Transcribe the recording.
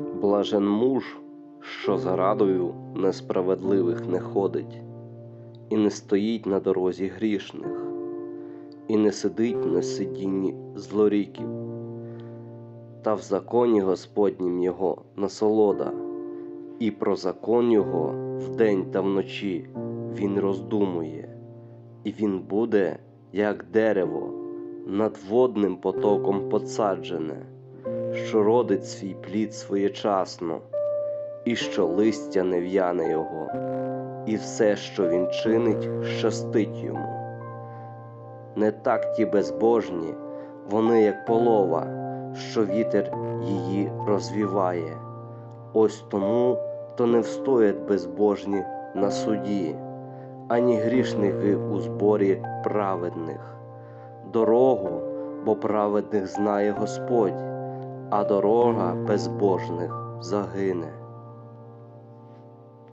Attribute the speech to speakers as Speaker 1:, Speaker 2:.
Speaker 1: Блажен муж, що за радою несправедливих не ходить, і не стоїть на дорозі грішних, і не сидить на сидінні злоріків, та в законі Господнім його насолода, і про закон його вдень та вночі він роздумує, і він буде, як дерево, над водним потоком посаджене що родить свій плід своєчасно, і що листя не в'яне його, і все, що він чинить, щастить йому. Не так ті безбожні, вони як полова, що вітер її розвіває. Ось тому то не встоять безбожні на суді, ані грішники у зборі праведних. Дорогу, бо праведних знає Господь а дорога безбожних загине.